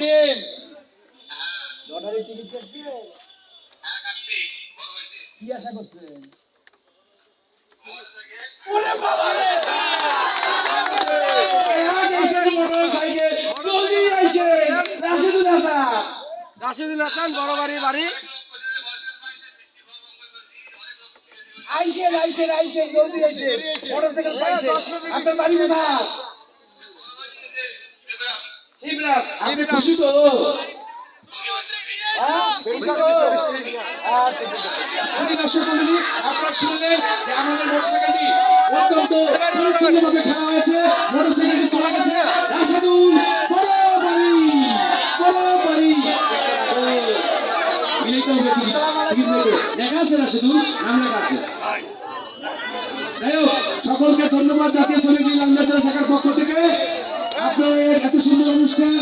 Rasel lottery ticket কাটছে কি আশা করছেন? ওরে বাবা রে! জলদি আইছে। রাশেদুল রাশিদুল হাসান বড় বাড়ি বাড়ি। আইসেন আইসেন আইসেন জলদি আইসেন। মোটরসাইকেল পাইছে। আপনার বাড়ি কোথায়? আপনি খুশি তো? হ্যাঁ? দর্শক মন্ডলী, আপনারা শুনলেন যে আমাদের মোটরসাইকেলটি অত্যন্ত পরিচ্ছন্নভাবে খেলা হয়েছে। মোটরসাইকেলটি চলে গেছে। রাশেদুল বাড়ি ও, মিলিত হবে। লেখা আছে রাশেদুল নাম লেখা আছে। সকলকে ধন্যবাদ জাতীয় শ্রমিক লীগ শাখার পক্ষ থেকে। আপনাদের এত সুন্দর অনুষ্ঠান।